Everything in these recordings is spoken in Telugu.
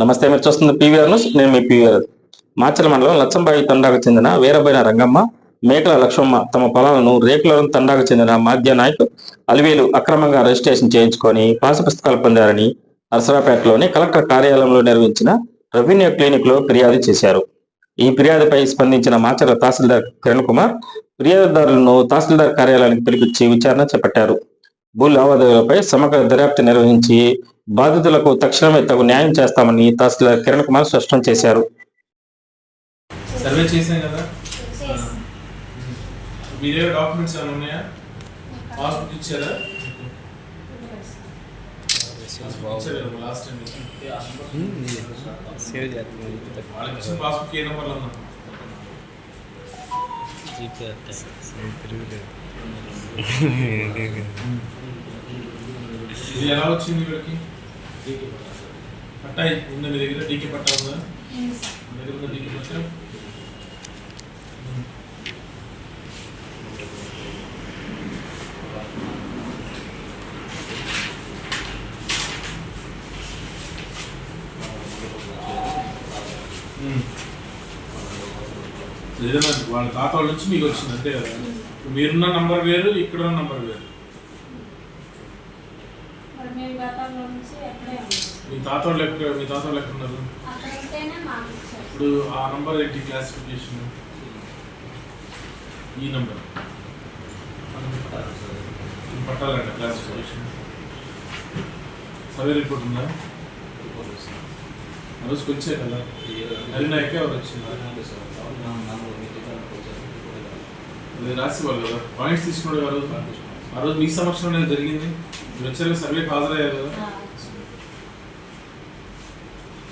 నమస్తే మీరు చూస్తున్న పీవీఆర్ న్యూస్. నేను మీ పీవీఆర్. మాచల మండలం లచ్చంబాయి తండాకు చెందిన వీరబైన రంగమ్మ మేకల లక్ష్మమ్మ తమ పొలాలను రేకులవరం తండాకు చెందిన మాధ్య నాయక్ అలివేలు అక్రమంగా రిజిస్ట్రేషన్ చేయించుకొని పాస పుస్తకాలు పొందారని అరసరాపేటలోని కలెక్టర్ కార్యాలయంలో నిర్వహించిన రెవెన్యూ క్లినిక్లో ఫిర్యాదు చేశారు. ఈ ఫిర్యాదుపై స్పందించిన మాచల తహసీల్దార్ కిరణ్ కుమార్ ఫిర్యాదుదారులను తహసీల్దార్ కార్యాలయానికి పిలిపించి విచారణ చేపట్టారు. భూ లావాదేవీలపై సమగ్ర దర్యాప్తు నిర్వహించి బాధితులకు తక్షణమే తగు న్యాయం చేస్తామని తహసీల్దార్ కిరణ్ కుమార్ స్పష్టం చేశారు. సర్వే చేసాం కదా? మీ దగ్గర డాక్యుమెంట్స్ ఏమైనా ఉన్నాయా? పాస్బుక్ ఇచ్చారా? ఇచ్చారు లాస్ట్ టైం సేవ్ చేస్తున్నాను వాళ్ళకి ఇచ్చిన పాస్బుక్ ఏ నెంబర్లో ఉన్నా జీపే ఇది ఎలా వచ్చింది వీళ్ళకి పట్టా. ఉందా మీ దగ్గర? డీకే పట్టా ఉందా? మీ దగ్గర ఉందా డీకే పట్టా. ఏదైనా వాళ్ళ తాత వాళ్ళ నుంచి మీకు వచ్చింది అంతే కదా? ఇప్పుడు మీరున్న నంబర్ వేరు ఇక్కడ ఉన్న నంబర్ వేరు. మరి మేము గతంలో నుంచి ఎక్కడే ఉన్నాం మీ తాత వాళ్ళు ఎక్కడ మీ తాత వాళ్ళు ఎక్కడ ఉన్నారు. అక్కడ ఉంటేనే మాకు ఇచ్చారు. ఇప్పుడు ఆ నంబర్ ఏంటి క్లాసిఫికేషన్? ఈ నంబర్. పట్టాలంట క్లాసిఫికేషన్. సర్వే రిపోర్ట్ ఉందా? ఆ రోజుకి వచ్చే కదా. హరినాయకే ఎవరు వచ్చింది? అది రాసి వాళ్ళు కదా. పాయింట్స్ తీసుకున్నాడు రోజు? ఆ రోజు మీ సమక్షంలో జరిగింది. మీరు వచ్చారు సర్వేకి హాజరయ్యారు కదా.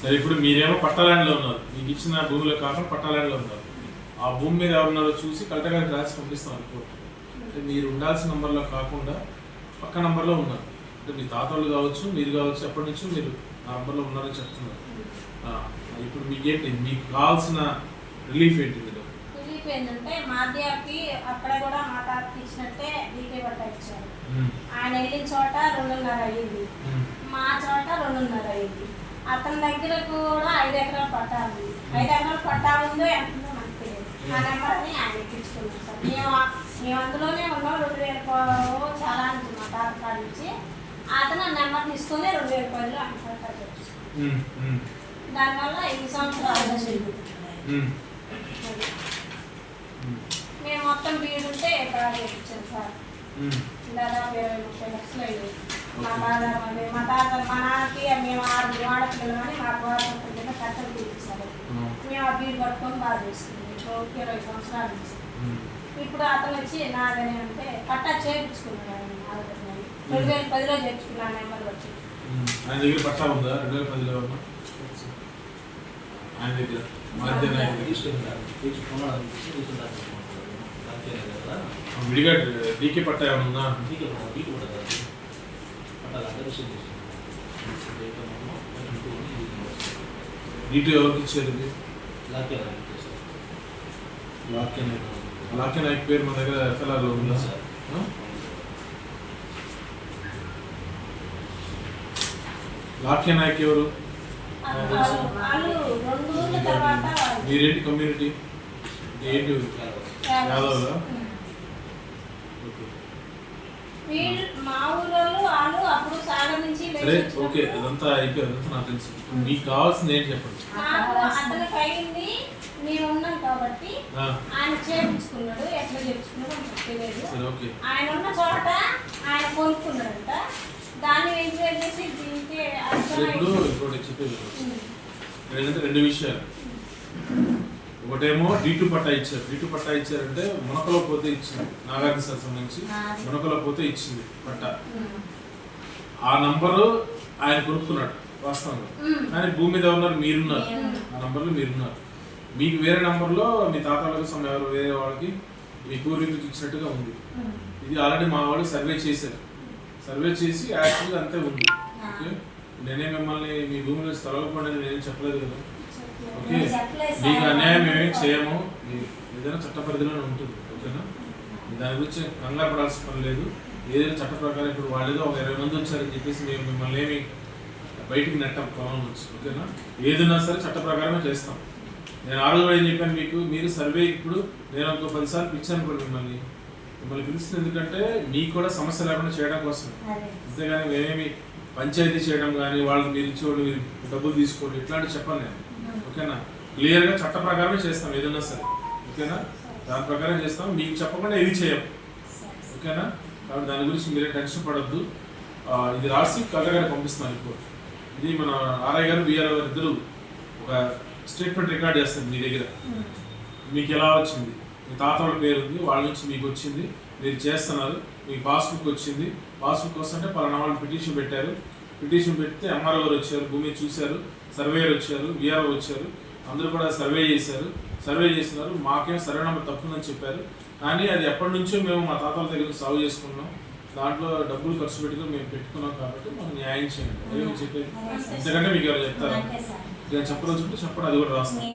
సరే ఇప్పుడు మీరేమో పట్టాలాండ్లో ఉన్నారు. మీకు ఇచ్చిన భూమిలో కాకుండా పట్టాలాండ్లో ఉన్నారు. ఆ భూమి మీద ఎవరున్నారో చూసి కలెక్టర్ గారికి రాసి పంపిస్తాం రిపోర్ట్. అంటే మీరు ఉండాల్సిన నంబర్లో కాకుండా పక్క నంబర్లో ఉన్నారు. అంటే మీ తాతలు కావచ్చు మీరు కావచ్చు ఎప్పటి నుంచో మీరు ఆ నంబర్లో ఉన్నారని చెప్తున్నారు. ఇప్పుడు మీకు ఏంటి? మీకు కావాల్సిన రిలీఫ్ ఏంటి మీరు రిలీఫ్ ఏంటంటే మాధ్యాకి అక్కడ కూడా మా డీకే పట్ట ఇచ్చారు ఆయన వెళ్ళిన చోట రెండున్నర అయ్యింది. మా చోట రెండున్నర అయ్యింది. అతని దగ్గర కూడా ఐదు ఎకరాలు పట్టా ఉంది. ఐదు ఎకరాలు పట్టా ఉందో ఎంత ఉందో మనకు తెలియదు ఆ నెంబర్ని ఆయన ఎక్కించుకున్నాం సార్. మేము మేము అందులోనే ఉన్నాం. రెండు వేల రూపాయలు చాలా నుంచి మా తాత కాడ నుంచి. అతను ఆ నెంబర్ తీసుకొని రెండు వేల పట్టా తెచ్చుకున్నాం దానివల్ల ఈ సంవత్సరాలు. మేము. మొత్తం బీడు ఉంటే బాగా ఇచ్చాం సార్. దాదాపు ఇరవై ముప్పై లక్షలు అయ్యింది మా తాత మా తాత మా నాన్నకి మేము ఆరు ఆడపిల్లలు మా గవర్నమెంట్ కింద కట్టలు తీర్చారు మేము ఆ బీడు పట్టుకొని బాగా చేసుకున్నాం ఇప్పుడు ఇరవై సంవత్సరాలు ఇప్పుడు అతను వచ్చి నాదని అంటే పట్టా చేయించుకున్నాను ఆయన రెండు వేల పదిలో చేయించుకున్నాను నెంబర్ వచ్చి ఆయన దగ్గర. పట్టా ఉందా రెండు వేల పదిలో ఆయన దగ్గర మధ్య ఆయన దగ్గర విడిగా డీకే పట్టా ఏమైనా ఉందా డీటీ ఎవరికి ఇచ్చారు ఇది లాక్య నాయక్ లాక్య నాయక్. పేరు మన దగ్గర ఎఫ్ఎల్ఆర్లో ఉందా ఆ? లాక్య నాయక్ ఎవరు? మీరేంటి? కమ్యూనిటీ ఏంటి? సరే ఓకే అదంతా అయిపోయి అదంతా నాకు తెలుసు. మీకు కావాల్సింది ఏంటి చెప్పండి? అతనికి అయింది మేము ఉన్నాం కాబట్టి ఆ, ఆయన చేయించుకున్నాడు ఎట్లా చేయించుకున్నాడో తెలియదు. ఆయన ఉన్న చోట ఆయన కొనుక్కున్నాడంట. దాన్ని ఎంక్వైరీ చేసి దీనికి సరే ఇప్పుడు అర్థమైంది. ఇప్పుడు చెప్పేది. ఉమ్. ఏంటంటే రెండు విషయాలు. ఒకటేమో డీ టూ పట్టా ఇచ్చారు. డీ టూ పట్టా ఇచ్చారంటే మునకలో పోతే ఇచ్చింది. నాగార్జున సార్ సంబంధించి మునకలో పోతే ఇచ్చింది పట్టా. ఆ నంబరు ఆయన కొనుక్కున్నాడు వాస్తవంగా. కానీ భూమి మీద ఉన్నారు మీరున్నారు. ఆ నంబర్లో మీరున్నారు. మీకు వేరే నంబర్లో మీ తాత వాళ్ళకి సమ ఎవరు వేరే వాళ్ళకి మీ పూర్వీకులకు ఇచ్చినట్టుగా ఉంది. ఇది ఆల్రెడీ మా వాళ్ళు సర్వే చేశారు. సర్వే చేసి యాక్చువల్గా అంతే ఉంది. ఓకే? నేనే మిమ్మల్ని మీ భూమి నుంచి తొలగకుండా నేనేం చెప్పలేదు కదా. ఓకే. మీకు అన్యాయం ఏమీ చేయము. ఏదైనా చట్ట పరిధిలోనే ఉంటుంది. ఓకేనా? దాని గురించి కంగారు పడాల్సిన పని లేదు. ఏదైనా చట్ట ప్రకారం ఇప్పుడు వాళ్ళు ఏదో ఒక ఇరవై మంది వచ్చారని చెప్పేసి మేము మిమ్మల్ని ఏమి బయటికి నెట్టం నుంచి ఓకేనా? ఏదున్నా సరే చట్ట ప్రకారమే చేస్తాం. నేను ఆ రోజు ఏం చెప్పాను మీకు? మీరు సర్వే ఇప్పుడు నేను ఒక పదిసార్లు పిలిచాను కూడా మిమ్మల్ని. మిమ్మల్ని పిలుస్తుంది ఎందుకంటే మీకు కూడా సమస్య లేకుండా చేయడం కోసం. అంతేగాని మేమేమి పంచాయతీ చేయడం కానీ వాళ్ళకి మీరు ఇచ్చేవాళ్ళు మీరు డబ్బులు తీసుకోండి ఇట్లాంటివి చెప్పను నేను. ఓకేనా? క్లియర్గా చట్ట ప్రకారమే చేస్తాం ఏదన్నా సరే. ఓకేనా? దాని ప్రకారం చేస్తాం. మీకు చెప్పకుండా ఏది చేయం. ఓకేనా? కాబట్టి దాని గురించి మీరే టెన్షన్ పడద్దు. ఇది రాసి కలెక్టర్ గారికి పంపిస్తున్నాను ఇప్పుడు. ఇది మన ఆర్ఐ గారు విఆర్ గారు ఇద్దరు ఒక స్టేట్మెంట్ రికార్డ్ చేస్తారు మీ దగ్గర. మీకు ఎలా వచ్చింది? మీ తాత వాళ్ళ పేరు ఉంది వాళ్ళ నుంచి మీకు వచ్చింది మీరు చేస్తున్నారు మీ పాస్బుక్ వచ్చింది. పాస్బుక్ వస్తుంటే పలానా వాళ్ళు పిటిషన్ పెట్టారు. పిటిషన్ పెడితే ఎంఆర్ఓ గారు వచ్చారు భూమి చూశారు సర్వేయర్ వచ్చారు విఆర్ఓ వచ్చారు అందరూ కూడా సర్వే చేశారు. సర్వే చేస్తున్నారు. మాకేం సర్వే నెంబర్ తప్పుందని చెప్పారు. కానీ అది ఎప్పటి నుంచో మేము మా తాతల దగ్గర సాగు చేసుకున్నాం. దాంట్లో డబ్బులు ఖర్చు పెట్టుకుని మేము పెట్టుకున్నాం కాబట్టి మాకు న్యాయం చేయండి. అదే చెప్పేది. అంతకంటే మీకు ఎవరు చెప్తారా? నేను చెప్పదలుచుకుంటే చెప్పండి అది కూడా రాస్తాను